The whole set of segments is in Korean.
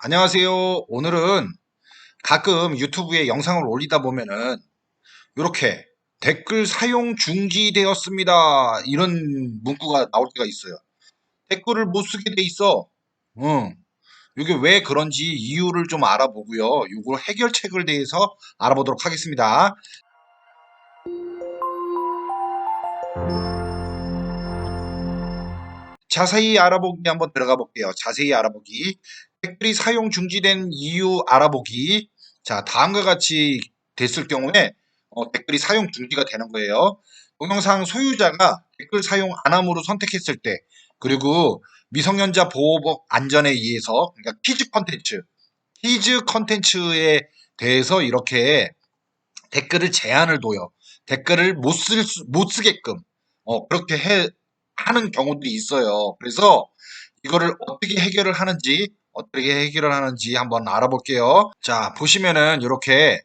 안녕하세요. 오늘은 가끔 유튜브에 영상을 올리다 보면은 이렇게 댓글 사용 중지되었습니다. 이런 문구가 나올 때가 있어요. 댓글을 못 쓰게 돼 있어. 응. 이게 왜 그런지 이유를 좀 알아보고요. 이걸 해결책을 대해서 알아보도록 하겠습니다. 자세히 알아보기 한번 들어가 볼게요. 자세히 알아보기. 댓글이 사용 중지된 이유 알아보기. 자, 다음과 같이 됐을 경우에 어, 댓글이 사용 중지가 되는 거예요. 동영상 소유자가 댓글 사용 안 함으로 선택했을 때, 그리고 미성년자 보호법 안전에 의해서, 그러니까 키즈 컨텐츠, 키즈 컨텐츠에 대해서 이렇게 댓글을 제한을 둬요. 댓글을 못 쓸, 수- 못 쓰게끔, 어, 그렇게 해, 하는 경우들이 있어요. 그래서 이거를 어떻게 해결을 하는지, 어떻게 해결을 하는지 한번 알아볼게요. 자, 보시면은 이렇게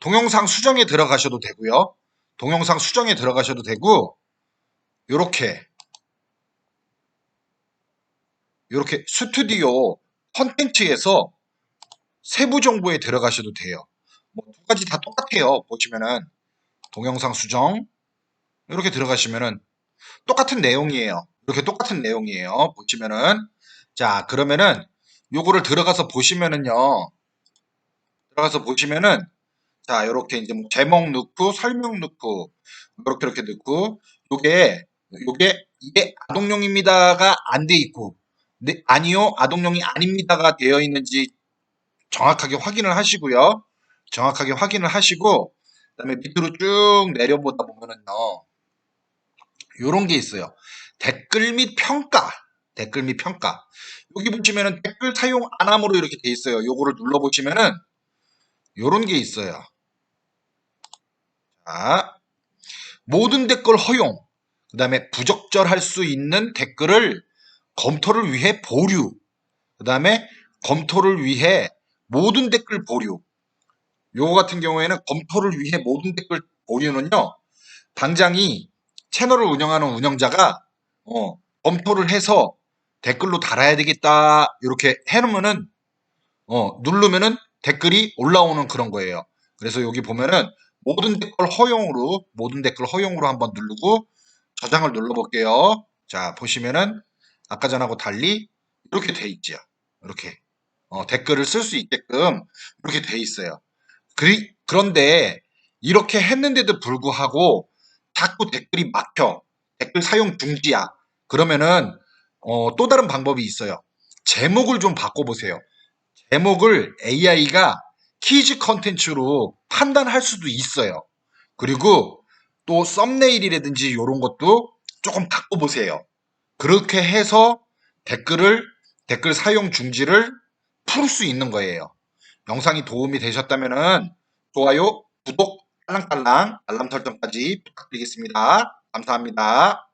동영상 수정에 들어가셔도 되고요. 동영상 수정에 들어가셔도 되고, 이렇게, 이렇게 스튜디오 컨텐츠에서 세부 정보에 들어가셔도 돼요. 뭐 두 가지 다 똑같아요. 보시면은 동영상 수정 이렇게 들어가시면은 똑같은 내용이에요. 이렇게 똑같은 내용이에요. 보시면은 자 그러면은 요거를 들어가서 보시면은요. 들어가서 보시면은 자 이렇게 이제 뭐 제목 넣고 설명 넣고 이렇게 이렇게 넣고 요게 요게 이게 아동용입니다가 안 돼 있고 네, 아니요 아동용이 아닙니다가 되어 있는지 정확하게 확인을 하시고요. 정확하게 확인을 하시고 그다음에 밑으로 쭉 내려보다 보면은요. 요런 게 있어요. 댓글 및 평가. 댓글 및 평가. 여기 보시면은 댓글 사용 안 함으로 이렇게 돼 있어요. 요거를 눌러 보시면은 요런 게 있어요. 자, 모든 댓글 허용. 그 다음에 부적절할 수 있는 댓글을 검토를 위해 보류. 그 다음에 검토를 위해 모든 댓글 보류. 요거 같은 경우에는 검토를 위해 모든 댓글 보류는요. 당장이 채널을 운영하는 운영자가 어, 검토를 해서 댓글로 달아야 되겠다 이렇게 해놓으면은 어, 누르면은 댓글이 올라오는 그런 거예요. 그래서 여기 보면은 모든 댓글 허용으로 모든 댓글 허용으로 한번 누르고 저장을 눌러볼게요. 자 보시면은 아까 전하고 달리 이렇게 돼 있죠. 이렇게 어, 댓글을 쓸 수 있게끔 이렇게 돼 있어요. 그리, 그런데 이렇게 했는데도 불구하고 자꾸 댓글이 막혀. 댓글 사용 중지야. 그러면은 어, 또 다른 방법이 있어요. 제목을 좀 바꿔보세요. 제목을 AI가 키즈 컨텐츠로 판단할 수도 있어요. 그리고 또 썸네일이라든지 이런 것도 조금 바꿔보세요. 그렇게 해서 댓글을 댓글 사용 중지를 풀 수 있는 거예요. 영상이 도움이 되셨다면 좋아요, 구독, 알랑알랑 알람 설정까지 부탁드리겠습니다. 감사합니다.